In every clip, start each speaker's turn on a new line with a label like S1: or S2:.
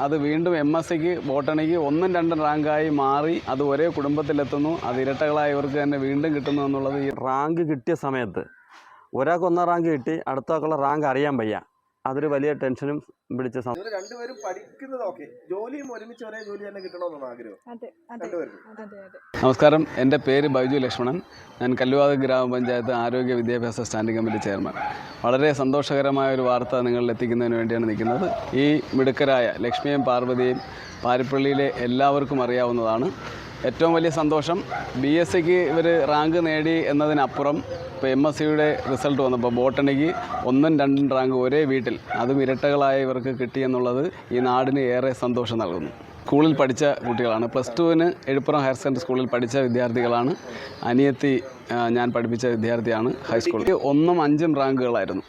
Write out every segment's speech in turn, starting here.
S1: അത് വീണ്ടും M S സിക്ക് ബോട്ടണിക്ക് ഒന്നും രണ്ടും റാങ്കായി മാറി അത് ഒരേ കുടുംബത്തിലെത്തുന്നു. അത് ഇരട്ടകളായവർക്ക് തന്നെ വീണ്ടും കിട്ടുന്നു എന്നുള്ളത് ഈ
S2: റാങ്ക് കിട്ടിയ സമയത്ത് ഒരാൾക്ക് ഒന്നാം റാങ്ക് കിട്ടി അടുത്ത ആൾക്കുള്ള റാങ്ക് അറിയാൻ വയ്യ. അതൊരു വലിയ ടെൻഷനും പിടിച്ച
S3: ഇവർ രണ്ടുപേരും പഠിക്കുന്നത് ഓക്കെ ജോലിയും ഒരുമിച്ച് ഒരേ ജോലി തന്നെ കിട്ടണമെന്നാണ് ആഗ്രഹം.
S1: നമസ്കാരം. എന്റെ പേര് ബൈജു ലക്ഷ്മണൻ. ഞാൻ കല്ലുവാക ഗ്രാമപഞ്ചായത്ത് ആരോഗ്യ വിദ്യാഭ്യാസ സ്റ്റാൻഡിംഗ് കമ്മിറ്റി ചെയർമാൻ. വളരെ സന്തോഷകരമായ ഒരു വാർത്ത നിങ്ങളിൽ എത്തിക്കുന്നതിന് വേണ്ടിയാണ് നിൽക്കുന്നത്. ഈ മിടുക്കരായ ലക്ഷ്മിയും പാർവതിയും പാരിപ്പള്ളിയിലെ എല്ലാവർക്കും അറിയാവുന്നതാണ്. ഏറ്റവും വലിയ സന്തോഷം. ബി എസ് സിക്ക് ഇവർ റാങ്ക് നേടി എന്നതിനപ്പുറം ഇപ്പോൾ എം എസ് സിയുടെ റിസൾട്ട് വന്നപ്പോൾ ബോട്ടണിക്ക് ഒന്നും രണ്ടും റാങ്ക് ഒരേ വീട്ടിൽ അതും ഇരട്ടകളായ ഇവർക്ക് കിട്ടിയെന്നുള്ളത് ഈ നാടിന് ഏറെ സന്തോഷം നൽകുന്നു. സ്കൂളിൽ പഠിച്ച കുട്ടികളാണ്. പ്ലസ് ടുവിന് എഴുപ്പുറം ഹയർ സെക്കൻഡറി സ്കൂളിൽ പഠിച്ച വിദ്യാർത്ഥികളാണ്. അനിയത്തി ഞാൻ പഠിപ്പിച്ച വിദ്യാർത്ഥിയാണ് ഹൈസ്കൂളിൽ ഒന്നും അഞ്ചും റാങ്കുകളായിരുന്നു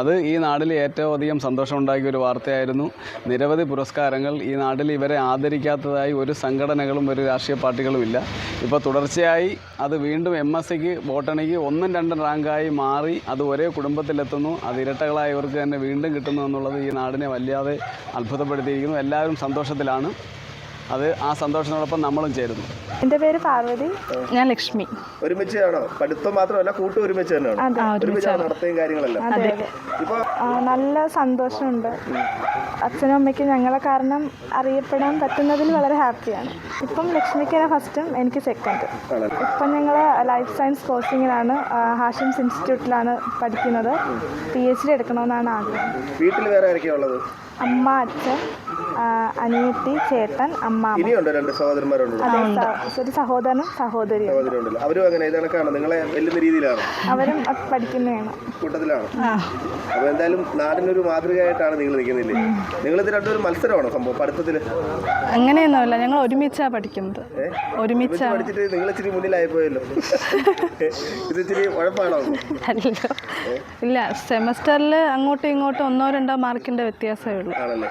S1: അത് ഈ നാടിൽ ഏറ്റവും അധികം സന്തോഷമുണ്ടാക്കിയ ഒരു വാർത്തയായിരുന്നു. നിരവധി പുരസ്കാരങ്ങൾ ഈ നാട്ടിൽ ഇവരെ ആദരിക്കാത്തതായി ഒരു സംഘടനകളും ഒരു രാഷ്ട്രീയ പാർട്ടികളുമില്ല ഇപ്പോൾ തുടർച്ചയായി അത് വീണ്ടും എം എസ് സിക്ക് ബോട്ടണിക്ക് ഒന്നും രണ്ടും റാങ്കായി മാറി അത് ഒരേ കുടുംബത്തിലെത്തുന്നു. അത് ഇരട്ടകളായവർക്ക് തന്നെ വീണ്ടും കിട്ടുന്നു എന്നുള്ളത് ഈ നാടിനെ വല്ലാതെ അത്ഭുതപ്പെടുത്തിയിരിക്കുന്നു. എല്ലാവരും സന്തോഷത്തിലാണ്. അത് ആ സന്തോഷത്തോടൊപ്പം നമ്മളും ചേരുന്നു.
S4: എന്റെ പേര് പാർവതി. ഞാൻ ലക്ഷ്മി.
S3: ഒരുമിച്ചാണോ? പഠിത്തം മാത്രമല്ല കൂട്ട് ഒരുമിച്ച് തന്നെയാണ്. ഒരുമിച്ചാണ് നടത്തുകയും കാര്യങ്ങളെല്ലാം.
S4: നല്ല സന്തോഷമുണ്ട്. അച്ഛനും അമ്മയ്ക്കും ഞങ്ങളെ കാരണം അറിയപ്പെടാൻ പറ്റുന്നതിൽ വളരെ ഹാപ്പിയാണ്. ഇപ്പം ലക്ഷ്മിക്കാണ് ഫസ്റ്റും എനിക്ക് സെക്കൻഡ്. ഇപ്പം ഞങ്ങൾ ലൈഫ് സയൻസ് കോച്ചിങ്ങിലാണ് ഹാഷിംസ് ഇൻസ്റ്റിറ്റ്യൂട്ടിലാണ് പഠിക്കുന്നത്. പി എച്ച് ഡി എടുക്കണമെന്നാണ് ആഗ്രഹം.
S3: വീട്ടിൽ വേറെ ഉള്ളത്?
S4: അമ്മ അച്ഛൻ അനിയത്തി ചേട്ടൻ അമ്മാമ്മ
S3: ഇനിയുണ്ടോ രണ്ട് സഹോദരന്മാരുണ്ടല്ലോ
S4: അതെ ഒരു സഹോദരനും സഹോദരിയും.
S3: അവരും അങ്ങനെ ഇത് കണക്കാണ് നിങ്ങളെ വലിയ രീതിയിലാണ്.
S4: അവരും പഠിക്കുന്നതാണ്.
S3: കൂട്ടത്തിലാണ്. അപ്പൊ എന്തായാലും നാടിനൊരു മാതൃകയായിട്ടാണ് നിങ്ങൾ നിൽക്കുന്നില്ലേ? നിങ്ങൾ രണ്ടുപേരും മത്സരമാണോ സംഭവം? പഠിത്തത്തിൽ
S5: അങ്ങനെയൊന്നുമില്ല ഞങ്ങൾ ഒരുമിച്ചാ പഠിക്കുന്നത്. ഒരുമിച്ച്.
S3: പഠിച്ചിട്ട് നിങ്ങൾ ഇച്ചിരി മുന്നിലായി പോയല്ലോ ഇത് ഇച്ചിരി ഉഴപ്പാണോ?
S5: അല്ലല്ലോ. ഇല്ല സെമസ്റ്ററിൽ അങ്ങോട്ടും ഇങ്ങോട്ടും ഒന്നോ രണ്ടോ മാർക്കിന്റെ വ്യത്യാസമേ ഉള്ളൂ.
S3: ആണല്ലേ?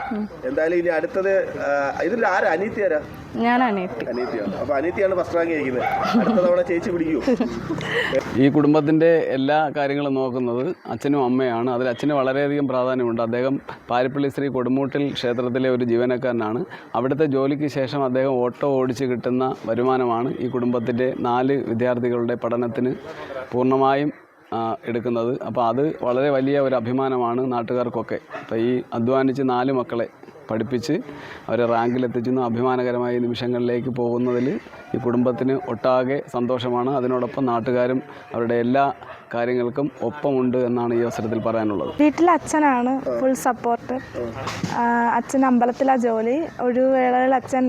S3: എന്തായാലും ഇനി അടുത്തത് ആ, ഇതിൽ ആരാ? അനീത്തി ആരാ?
S5: ഞാൻ അനിയത്തി
S3: അനീത്തിയാണ് അപ്പൊ അനീത്തിയാണ് ഫസ്റ്റ് റാങ്ക് കഴിക്കുന്നത് അടുത്ത തവണ ചേച്ചി പിടിക്കൂ.
S1: ഈ കുടുംബത്തിന്റെ എല്ലാ കാര്യങ്ങളും നോക്കുന്നത് അച്ഛനും അമ്മയാണ്. അതിൽ അച്ഛന് വളരെയധികം പ്രാധാന്യമുണ്ട്. അദ്ദേഹം പാരിപ്പള്ളി ശ്രീ കൊടുമൂട്ടിൽ ക്ഷേത്രത്തിലെ ഒരു ജീവനക്കാരനാണ്. അവിടുത്തെ ജോലിക്ക് ശേഷം അദ്ദേഹം ഓട്ടോ ഓടിച്ച് കിട്ടുന്ന വരുമാനമാണ് ഈ കുടുംബത്തിന്റെ നാല് വിദ്യാർത്ഥികളുടെ പഠനത്തിന് പൂർണമായും എടുക്കുന്നത്. അപ്പോൾ അത് വളരെ വലിയ ഒരു അഭിമാനമാണ് നാട്ടുകാർക്കൊക്കെ. അപ്പോൾ ഈ അധ്വാനിച്ച് നാല് മക്കളെ പഠിപ്പിച്ച് അവരെ റാങ്കിലെത്തിച്ചുന്ന അഭിമാനകരമായ നിമിഷങ്ങളിലേക്ക് പോകുന്നതിൽ ഈ കുടുംബത്തിന് ഒട്ടാകെ സന്തോഷമാണ്. അതിനോടൊപ്പം നാട്ടുകാരും അവരുടെ എല്ലാ കാര്യങ്ങൾക്കും ഒപ്പമുണ്ട് എന്നാണ് ഈ അവസരത്തിൽ പറയാനുള്ളത്.
S4: വീട്ടിൽ അച്ഛനാണ് ഫുൾ സപ്പോർട്ട് അച്ഛൻ അമ്പലത്തിലാണ് ജോലി. ഒരു ഒഴിവുവേളകളിൽ അച്ഛൻ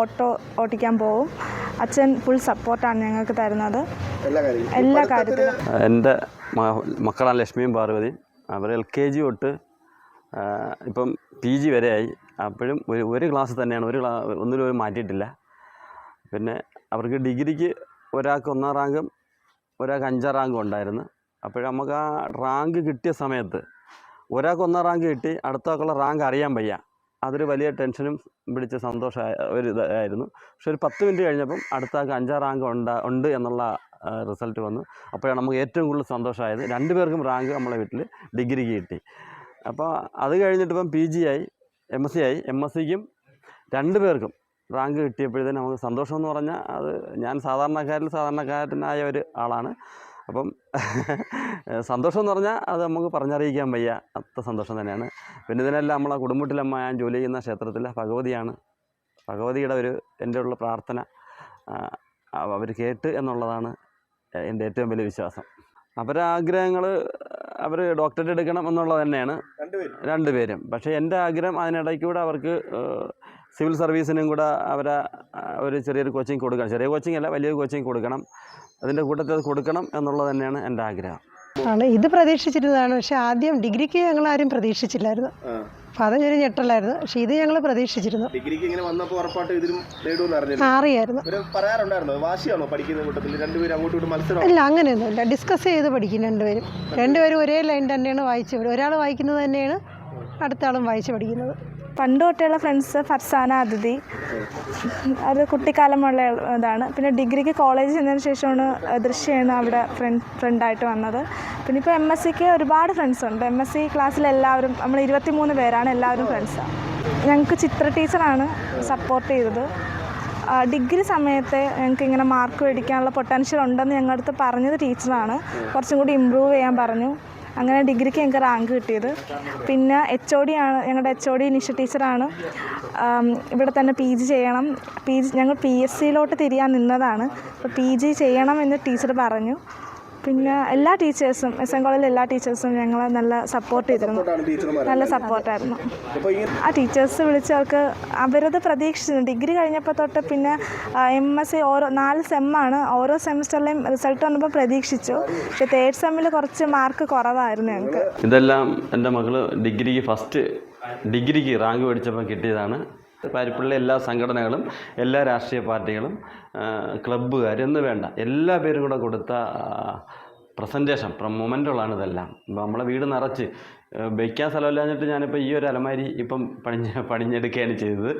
S4: ഓട്ടോ ഓട്ടിക്കാൻ പോകും അച്ഛൻ ഫുൾ സപ്പോർട്ടാണ് ഞങ്ങൾക്ക് തരുന്നത്.
S3: എല്ലാ
S4: കാര്യത്തിലും.
S2: എന്റെ മക്കളാണ് ലക്ഷ്മിയും പാർവതി അവർ എൽ കെ ജി തൊട്ട് ഇപ്പം പി ജി വരെയായി അപ്പോഴും ഒരു ഒരു ക്ലാസ് തന്നെയാണ്. ഒരു ഒന്നിലും ഒരു മാറ്റിയിട്ടില്ല. പിന്നെ അവർക്ക് ഡിഗ്രിക്ക് ഒരാൾക്ക് ഒന്നാം റാങ്കും ഒരാൾക്ക് അഞ്ചാം റാങ്കും ഉണ്ടായിരുന്നു. അപ്പോഴും നമുക്ക് ആ റാങ്ക് കിട്ടിയ സമയത്ത് ഒരാൾക്ക് ഒന്നാം റാങ്ക് കിട്ടി അടുത്ത റാങ്ക് അറിയാൻ വയ്യ. അതൊരു വലിയ ടെൻഷനും പിടിച്ച സന്തോഷ ഒരു ഇതായിരുന്നു പക്ഷെ ഒരു പത്ത് മിനിറ്റ് കഴിഞ്ഞപ്പം അടുത്ത ആൾക്ക് അഞ്ചാം റാങ്ക് ഉണ്ട് ഉണ്ട് എന്നുള്ള റിസൾട്ട് വന്നു. അപ്പോഴാണ് നമുക്ക് ഏറ്റവും കൂടുതൽ സന്തോഷമായത്. രണ്ട് പേർക്കും റാങ്ക് നമ്മളെ വീട്ടിൽ ഡിഗ്രിക്ക് കിട്ടി. അപ്പോൾ അത് കഴിഞ്ഞിട്ട് ഇപ്പം പി ജി ആയി എം എസ് സി ആയി. എം എസ് സിക്കും രണ്ട് പേർക്കും റാങ്ക് കിട്ടിയപ്പോഴത്തേന് നമുക്ക് സന്തോഷം എന്ന് പറഞ്ഞാൽ അത് ഞാൻ സാധാരണക്കാരിൽ സാധാരണക്കാരനായ ഒരു ആളാണ്. അപ്പം സന്തോഷം എന്ന് പറഞ്ഞാൽ അത് നമുക്ക് പറഞ്ഞറിയിക്കാൻ വയ്യ. അത്ര സന്തോഷം തന്നെയാണ്. പിന്നെ ഇതിനെല്ലാം നമ്മളെ കുടുംബത്തിലമ്മ ഞാൻ ജോലി ചെയ്യുന്ന ക്ഷേത്രത്തിലെ ഭഗവതിയാണ്. ഭഗവതിയുടെ ഒരു എന്റെ ഉള്ള പ്രാർത്ഥന അവർ കേട്ട് എന്നുള്ളതാണ് എന്റെ ഏറ്റവും വലിയ വിശ്വാസം. അവരാഗ്രഹങ്ങൾ അവർ ഡോക്ടറേറ്റ് എടുക്കണം എന്നുള്ളത് തന്നെയാണ്.
S3: രണ്ടുപേരും.
S2: പക്ഷേ എന്റെ ആഗ്രഹം അതിനിടയ്ക്കൂടെ അവർക്ക് സിവിൽ സർവീസിനും കൂടെ അവരെ ഒരു ചെറിയൊരു കോച്ചിങ് കൊടുക്കണം. ചെറിയ കോച്ചിങ് അല്ല വലിയൊരു കോച്ചിങ് കൊടുക്കണം. അതിന്റെ കൂട്ടത്തിൽ അത് കൊടുക്കണം എന്നുള്ളത് തന്നെയാണ് എന്റെ ആഗ്രഹം.
S6: ആണ്. ഇത് പ്രതീക്ഷിച്ചിരുന്നതാണ്. പക്ഷെ ആദ്യം ഡിഗ്രിക്ക് ഞങ്ങൾ ആരും പ്രതീക്ഷിച്ചില്ലായിരുന്നു. അപ്പം അതൊരു ഞെട്ടലായിരുന്നു. പക്ഷെ ഇത് ഞങ്ങൾ പ്രതീക്ഷിച്ചിരുന്നു.
S3: ഡിഗ്രിക്ക് ഇങ്ങനെ വന്നപ്പോ ഉറപ്പായിട്ട് ഇതിലും നേടുമെന്ന് അറിഞ്ഞില്ല
S6: അറിയായിരുന്നു
S3: ഒരു പറയാറുണ്ടായിരുന്നോ? വാശിയാണോ പഠിക്കുന്ന കൂട്ടത്തിൽ? രണ്ടുപേരും അങ്ങോട്ടും ഇങ്ങോട്ടും മത്സരം
S6: ഇല്ല അങ്ങനെയൊന്നുമില്ല. ഡിസ്കസ് ചെയ്ത് പഠിക്കും രണ്ടുപേരും. രണ്ടുപേരും ഒരേ ലൈൻ തന്നെയാണ് വായിച്ചു ഒരാൾ വായിക്കുന്നത് തന്നെയാണ് അടുത്ത ആളും വായിച്ച് പഠിക്കുന്നത്.
S4: പണ്ട് തൊട്ടുള്ള ഫ്രണ്ട്സ് ഫർസാന അതിഥി. അത് കുട്ടിക്കാലമുള്ള ഇതാണ്. പിന്നെ ഡിഗ്രിക്ക് കോളേജ് ചെന്നതിന് ശേഷമാണ് ദൃശ്യമാണ് അവിടെ ഫ്രണ്ട് ഫ്രണ്ടായിട്ട് വന്നത്. പിന്നെ ഇപ്പോൾ എം എസ് സിക്ക് ഒരുപാട് ഫ്രണ്ട്സ് ഉണ്ട്. എം എസ് സി ക്ലാസ്സിൽ എല്ലാവരും നമ്മൾ ഇരുപത്തി മൂന്ന് പേരാണ് എല്ലാവരും ഫ്രണ്ട്സാണ് ഞങ്ങൾക്ക് ചിത്ര ടീച്ചറാണ് സപ്പോർട്ട് ചെയ്തത്. ഡിഗ്രി സമയത്തെ ഞങ്ങൾക്ക് ഇങ്ങനെ മാർക്ക് മേടിക്കാനുള്ള പൊട്ടൻഷ്യൽ ഉണ്ടെന്ന് ഞങ്ങളുടെ അടുത്ത് പറഞ്ഞത് ടീച്ചറാണ് കുറച്ചും കൂടി ഇമ്പ്രൂവ് ചെയ്യാൻ പറഞ്ഞു. അങ്ങനെ ഡിഗ്രിക്ക് ഞങ്ങൾക്ക് റാങ്ക് കിട്ടിയത്. പിന്നെ എച്ച് ഒ ഡി ആണ് ഞങ്ങളുടെ എച്ച് ഒ ഡി നിഷ ടീച്ചറാണ്. ഇവിടെ തന്നെ പി ജി ചെയ്യണം. പി ജി ഞങ്ങൾ പി എസ് സിയിലോട്ട് തിരിയാൻ നിന്നതാണ്. അപ്പോൾ പി ജി ചെയ്യണം എന്ന് ടീച്ചർ പറഞ്ഞു. പിന്നെ എല്ലാ ടീച്ചേഴ്സും എസ് എൻ കോളേജിലെ എല്ലാ ടീച്ചേഴ്സും ഞങ്ങളെ നല്ല സപ്പോർട്ട് ചെയ്തിരുന്നു. നല്ല സപ്പോർട്ടായിരുന്നു ആ ടീച്ചേഴ്സ് വിളിച്ചവർക്ക് അവരത് പ്രതീക്ഷിച്ചു ഡിഗ്രി കഴിഞ്ഞപ്പോൾ തൊട്ട് പിന്നെ എം എസ് സി ഓരോ നാല് സെമ്മാണ് ഓരോ സെമിസ്റ്ററിലെയും റിസൾട്ട് വന്നപ്പോൾ പ്രതീക്ഷിച്ചു. പക്ഷേ തേർഡ് സെമ്മിൽ കുറച്ച് മാർക്ക് കുറവായിരുന്നു ഞങ്ങൾക്ക്.
S2: ഇതെല്ലാം എന്റെ മകൾ ഡിഗ്രിക്ക് ഫസ്റ്റ് ഡിഗ്രിക്ക് റാങ്ക് മേടിച്ചപ്പോൾ കിട്ടിയതാണ്. പാരിപ്പള്ളിയിലെ എല്ലാ സംഘടനകളും എല്ലാ രാഷ്ട്രീയ പാർട്ടികളും ക്ലബ്ബുകാർ എന്ന് വേണ്ട എല്ലാ പേരും കൂടെ കൊടുത്ത പ്രസന്റേഷൻ മൊമെന്റുകളാണ് ഇതെല്ലാം. ഇപ്പം നമ്മളെ വീട് നിറച്ച് വയ്ക്കാൻ സ്ഥലമില്ലാഞ്ഞിട്ട് ഞാനിപ്പോൾ ഈ ഒരു അലമാരി ഇപ്പം പണിഞ്ഞ് പണിഞ്ഞെടുക്കുകയാണ് ചെയ്തത്.